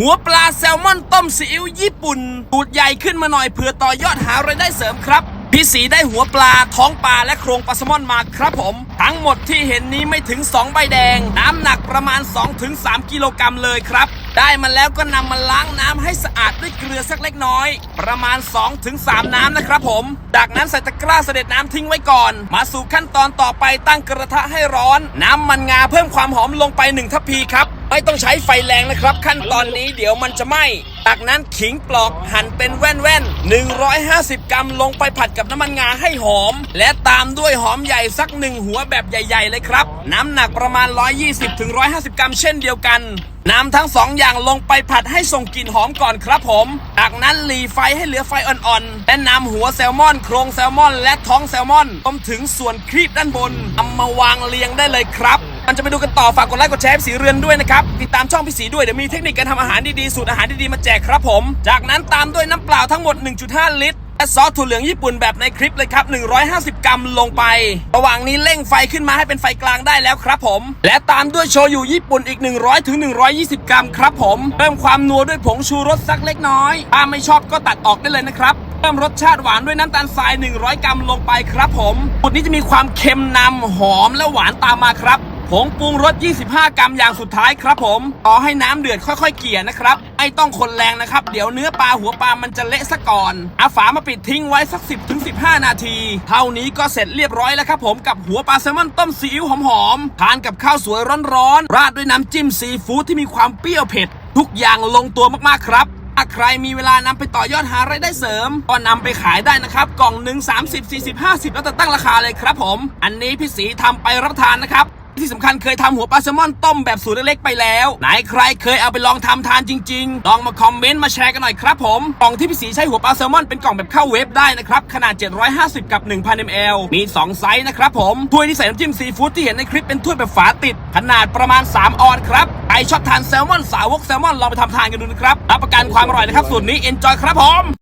หัวปลาแซลมอนต้มซีอิ๊วญี่ปุ่นตูดใหญ่ขึ้นมาหน่อยเพื่อต่อยอดหารายได้เสริมครับ พี่สีได้หัวปลาท้องปลาและโครงปลาแซลมอนมาครับผม ทั้งหมดที่เห็นนี้ไม่ถึง 2 ใบแดง น้ำหนักประมาณ 2-3 กิโลกรัมเลยครับ ได้มาแล้วก็นำมาล้างน้ำให้สะอาดด้วยเกลือสักเล็กน้อย ประมาณ 2-3 น้ำนะครับผมจากนั้นใส่ตะกร้าเสด็จน้ำทิ้งไว้ก่อน มาสู่ขั้นตอนต่อไปตั้งกระทะให้ร้อน น้ำมันงาเพิ่มความหอมลงไป1ทัพพีครับ ไม่ต้องใช้ไฟแรงนะครับ ขั้นตอนนี้เดี๋ยวมันจะไหม้ จากนั้นขิงปลอกหั่นเป็นแว่นๆ 150 กรัมลงไปผัดกับน้ำมันงาให้หอม และตามด้วยหอมใหญ่สักหนึ่งหัวแบบใหญ่ ๆ เลยครับ น้ำหนักประมาณ 120-150 กรัมเช่นเดียวกันนำทั้งสองอย่างลงไปผัดให้ส่งกลิ่นหอมก่อนครับผมจากนั้นหลีไฟให้เหลือไฟอ่อนๆ และนำหัวแซลมอน โครงแซลมอน และท้องแซลมอนรวมถึงส่วนครีบด้านบนนำมาวางเรียงได้เลยครับ มันจะไปดูกันต่อฝากกดไลค์กดแชร์พี่สีเรือนด้วยนะครับ ติดตามช่องพี่สีด้วย เดี๋ยวมีเทคนิคการทำอาหารดีๆ สูตรอาหารดีๆ มาแจกครับผม จากนั้นตามด้วยน้ำเปล่าทั้งหมด 1.5 ลิตรและซอสถั่วเหลืองญี่ปุ่นแบบในคลิปเลยครับ 150 กรัมลงไป ระหว่างนี้เร่งไฟขึ้นมาให้เป็นไฟกลางได้แล้วครับผม และตามด้วยโชยุญี่ปุ่นอีก 100ถึง120 กรัมครับผมเพิ่มความนัวด้วยผงชูรสสักเล็กน้อย ถ้าไม่ชอบก็ตัดออกได้เลยนะครับเพิ่มรสชาติหวานด้วยน้ำตาลทราย 100 กรัมลงไปครับผมสูตรนี้จะมีความเค็มนำหอมและหวานตามมาครับ ผงปรุงรส 25 กรัมอย่างสุดท้ายครับผมต่อให้น้ำเดือดค่อยๆ เกลี่ยนะครับ ไม่ต้องคนแรงนะครับ เดี๋ยวเนื้อปลาหัวปลามันจะเละซะก่อนเอาฝามาปิดทิ้งไว้สัก 10ถึง15 นาที เท่านี้ก็เสร็จเรียบร้อยแล้วครับผมกับหัวปลาแซลมอนต้มซีอิ๊วหอมๆ ทานกับข้าวสวยร้อนๆ ราดด้วยน้ำจิ้มซีฟู้ดที่มีความเปรี้ยวเผ็ด ทุกอย่างลงตัวมากๆครับถ้าใครมีเวลานำไปต่อยอดหารายได้เสริม ก็นำไปขายได้นะครับ กล่องหนึ่ง30 40 50 แล้วแต่ตั้งราคาเลยครับผม อันนี้พี่สีทำไปรับทานนะครับ ที่สำคัญเคยทำหัวปลาแซลมอนต้มแบบสูตรเล็กๆไปแล้ว ไหนใครเคยเอาไปลองทำทานจริงๆ ลองมาคอมเมนต์มาแชร์กันหน่อยครับผม กล่องที่พี่สีใช้หัวปลาแซลมอนเป็นกล่องแบบเข้าเวฟได้นะครับ ขนาด 750 กับ 1000 ml มี 2 ไซส์นะครับผม ถ้วยที่ใส่น้ำจิ้มซีฟู้ดที่เห็นในคลิปเป็นถ้วยแบบฝาติด ขนาดประมาณ 3 ออนครับใครชอบทานแซลมอนสาวกแซลมอนลองไปทำทานกันดูนะครับรับประกันความอร่อยนะครับสูตรนี้ enjoy ครับผม